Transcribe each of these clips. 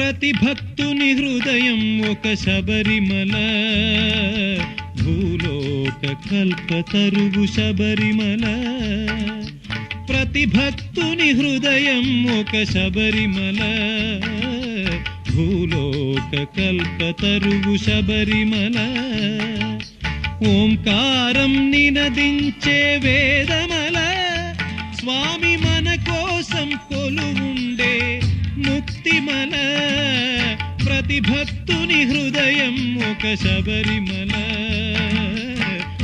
ప్రతి భక్తుని హృదయం ఒక శబరిమల. భూలోక కల్పతరువు శబరిమల. ప్రతి భక్తుని హృదయం ఒక శబరిమల. భూలోక కల్పతరువు శబరిమల. ఓంకారం నినదించే వేదమల. స్వామి మన కోసం కొలువు ప్రతిమల ప్రతి భక్తుని హృదయం ఒక శబరిమల.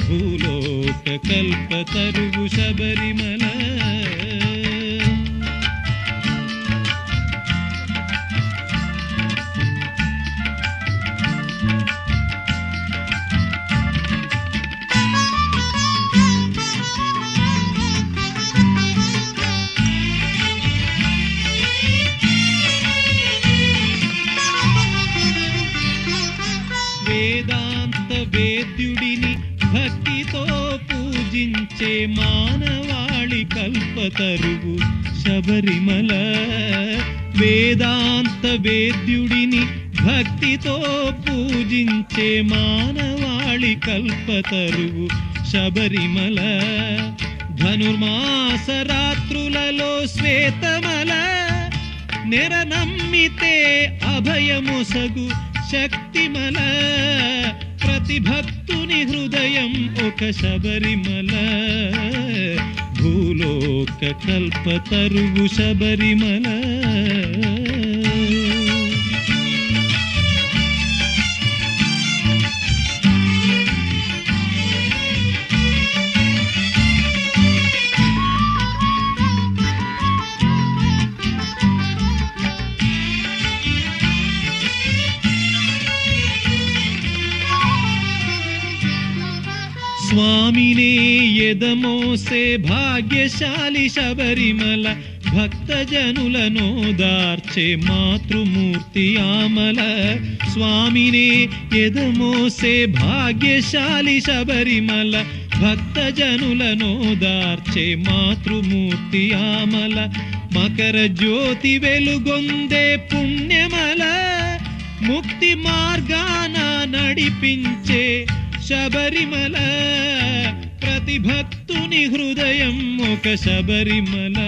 భూలోక కల్పతరువు శబరిమల. పూజించే మానవాళి కల్పతరువు శబరిమల. వేదాంత వేద్యుడిని భక్తితో పూజించే మానవాళి కల్పతరువు శబరిమల. ధనుర్మాస రాత్రులలో శ్వేతమల. నెర నమ్మితే అభయమొసగు శక్తిమల. ప్రతి భక్తుని హృదయం ఒక శబరిమల. భూలోక కల్పతరువు శబరిమల. స్వామినే ఎదమోసే భాగ్యశాలి శబరిమల భక్తజనులను దార్చే మాతృమూర్తి ఆమల. స్వామినే ఎదమోసే భాగ్యశాలి శబరిమల భక్తజనులను దార్చే మాతృమూర్తి ఆమల. మకర జ్యోతి వెలుగొందే పుణ్యమల ముక్తి మార్గాన నడిపించే శబరిమల. ప్రతి భక్తుని హృదయం ఒక శబరిమల.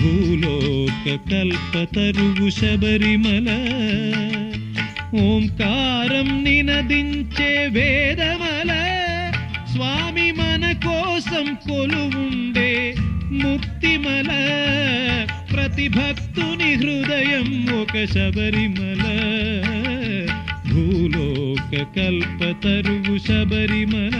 భూలోక కల్పతరువు శబరిమల. ఓంకారం నినదించే వేదమల. స్వామి మన కోసం కొలువుండే ముక్తిమల ప్రతి భక్తుని హృదయం ఒక శబరిమల. భూలోక తరువు శబరిమల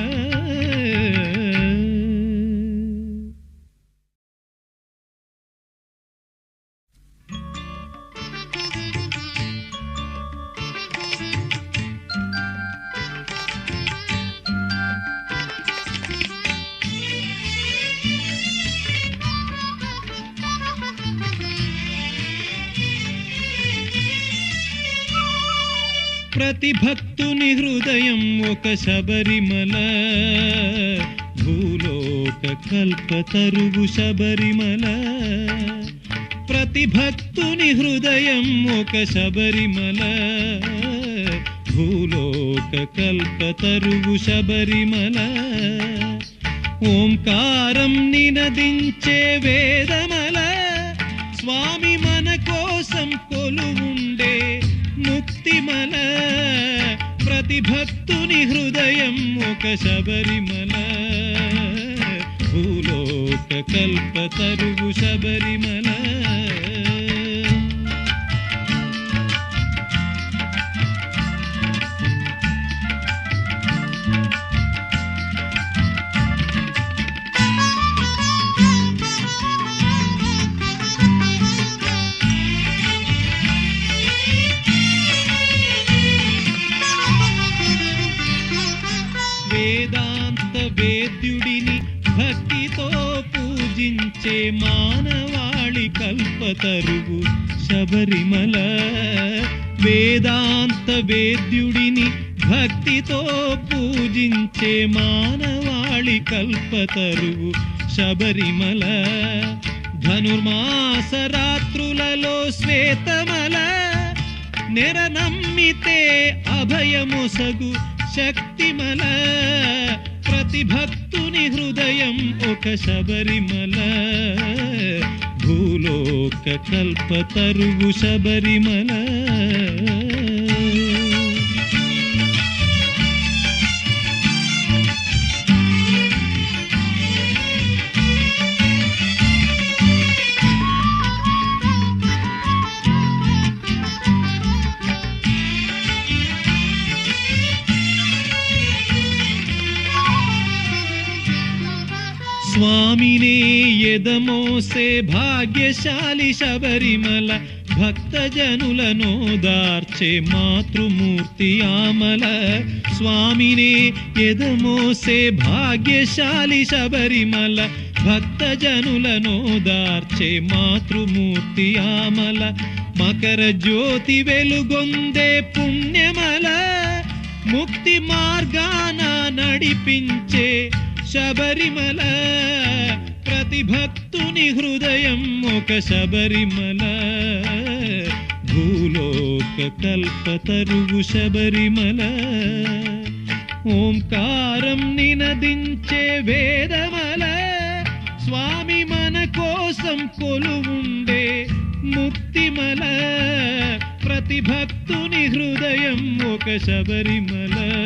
ప్రతి భక్తుని హృదయం ఒక శబరిమల. భూలోక కల్పతరువు శబరిమల. ప్రతి భక్తుని హృదయం ఒక శబరిమల. భూలోక కల్పతరువు శబరిమల. ఓంకారం నినదించే వేదమల. స్వామి మన కోసం కొలువు భక్తుని హృదయం ఒక శబరిమల భూలోక కల్పతరువు శబరిమల పూజించే మానవాళి కల్పతరువు శబరిమల. వేదాంత వేద్యుడిని భక్తితో పూజించే మానవాళి కల్పతరువు శబరిమల. ధనుర్మాస రాత్రులలో శ్వేతమల. నెర నమ్మితే అభయమొసగు శక్తిమల. ప్రతి భక్తుని హృదయం ఒక శబరిమల. భూలోక కల్పతరుగు శబరిమల. స్వామినే ఎదమోసే భాగ్యశాలి శబరిమల భక్తజనులను దార్చే మాతృమూర్తి ఆమల. స్వామినే ఎదమోసే భాగ్యశాలి శబరిమల భక్తజనులను దార్చే మాతృమూర్తి ఆమల. మకర జ్యోతి వెలుగొందే పుణ్యమల ముక్తి మార్గాన నడిపించే శబరిమల. ప్రతి భక్తుని హృదయం ఒక శబరిమల. భూలోక కల్పతరుగు శబరిమల. ఓంకారం నినదించే వేదమల. స్వామి మన కోసం కొలువుండే ముక్తిమల. ప్రతి భక్తుని హృదయం ఒక శబరిమల.